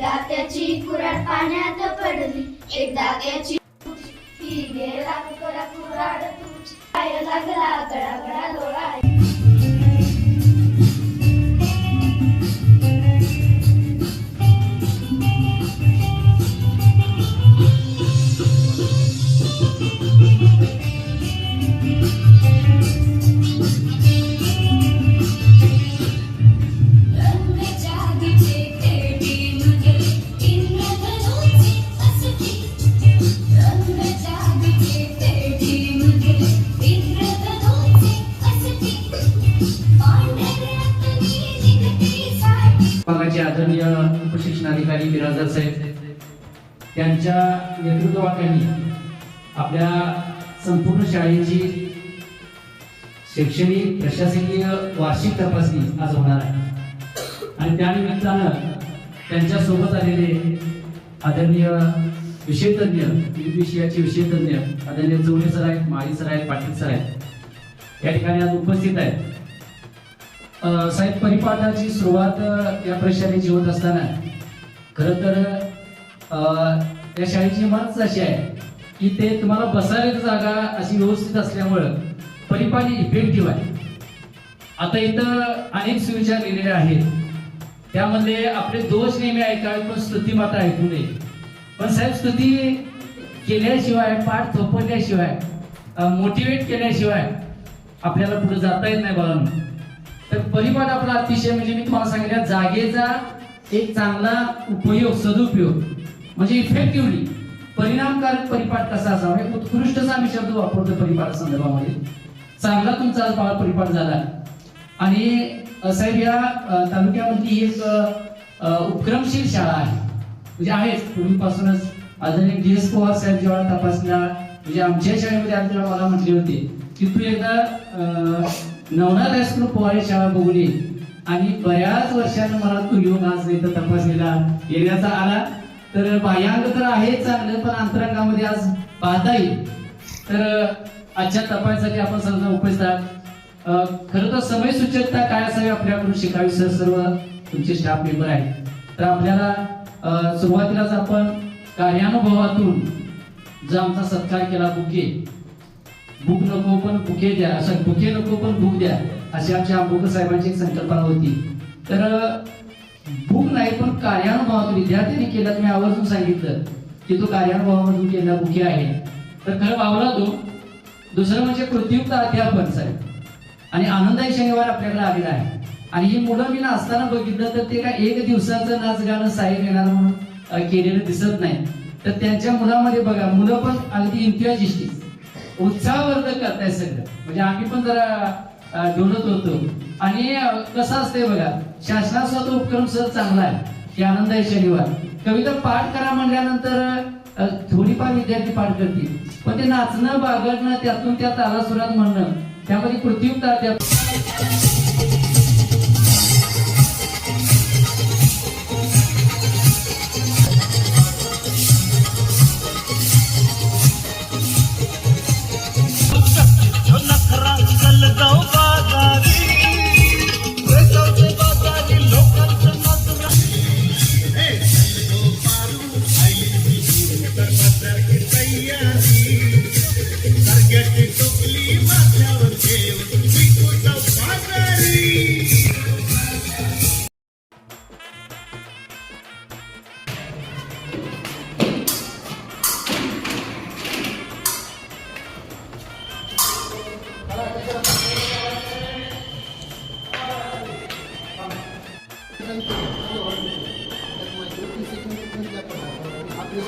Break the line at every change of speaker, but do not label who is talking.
एकदा त्याची कुराड पाण्यात पडली एकदा त्याची गेला कुराड तुझी पाय लागला गडा
विभागाचे आदरणीय उपशिक्षणाधिकारी बिराजदार साहेब त्यांच्या नेतृत्वाखाली आपल्या संपूर्ण शाळेची शैक्षणिक प्रशासकीय वार्षिक तपासणी आज होणार आहे. आणि त्यानिमित्तानं त्यांच्यासोबत आलेले आदरणीय विषयतज्ञ विषयाचे विषयतज्ञ आदरणीय चौणे सर आहेत माळी सर आहेत पाटील सर आहेत या ठिकाणी आज उपस्थित आहेत. साहेब परिपाठाची सुरुवात या प्रशालेची होत असताना. खरं तर या शाळेची इमारत अशी आहे की ते तुम्हाला बसायला जागा अशी व्यवस्थित असल्यामुळं परिपाठ इफेक्टिव्ह आहे. आता इथं अनेक सुविधा लिहिलेल्या आहेत. त्यामध्ये आपले दोष नेहमी ऐकावे पण स्तुती मात्र ऐकू नये. पण साहेब स्तुती केल्याशिवाय पाठ थोपवल्याशिवाय मोटिवेट केल्याशिवाय आपल्याला पुढे जाता येत नाही बाळांना. तर परिपाठ आपला अतिशय म्हणजे मी तुम्हाला सांगितलं जागेचा एक चांगला उपयोग सदुपयोग म्हणजे इफेक्टिव्हली परिणामकारक परिपाठ कसा असावा? म्हणजे उत्कृष्टचा आम्ही शब्द वापरतो परिपाठ संदर्भामध्ये. चांगला तुमचा आज बाळ परिपाठ झाला आणि साहेब या तालुक्यामधली एक उपक्रमशील शाळा आहे. म्हणजे आहेच पूर्वीपासूनच. आदरणीय डी एस पवार साहेब जेव्हा तपासला म्हणजे आमच्या शाळेमध्ये आज मला म्हटले होते की तू एकदा नवनाथ हायस्कूल पोवारी शाळा बघून आणि बऱ्याच वर्षानं मला तू योग आज इथं तपासणीला येण्याचा आला. तर बाह्यांग तर आहे चांगलं पण अंतरंगामध्ये आज पाहता येईल तर आजच्या तपासासाठी आपण समजा उपस्थित आहात. खरं तर समय सूचकता काय असावी आपल्याकडून शिकावी सर सर्व तुमचे स्टाफ मेंबर आहेत. तर आपल्याला सुरुवातीलाच आपण कार्यानुभवातून जो आमचा सत्कार केला बुके भूक नको पण बुके द्या. असं बुके नको पण भूक द्या अशी आमच्या आंबोकर साहेबांची एक संकल्पना होती. तर भूक नाही पण कार्यानुभवातून विद्यार्थ्यांनी केला तुम्ही आवर्जून सांगितलं की तो कार्यानुभवामधून केला बुके आहे. तर खरं वावला तो. दुसरं म्हणजे कृतीयुक्त अध्यापन साहेब. आणि आनंदाई शनिवार आपल्याकडे आलेला आहे. आणि ही मुलं मी ना असताना बघितलं तर ते काय एक दिवसाचं नाच गाणं साहेब येणार म्हणून केलेलं दिसत नाही. तर त्यांच्या मुलामध्ये बघा मुलं पण अगदी इम्तियाजिष्टी उत्साहवर्धक करताय सगळं म्हणजे आम्ही पण जरा अ, डोलत होतो. आणि कसं असतंय बघा शासनाचा तो उपक्रम सर चांगला आहे की आनंद आहे शनिवार. कविता पाठ करा म्हणल्यानंतर थोडीफार विद्यार्थी पाठ करतील. पण ते नाचणं बागडणं त्यातून त्या तालासुरात म्हणणं त्यामध्ये कृतीयुक्त
त्या
आपले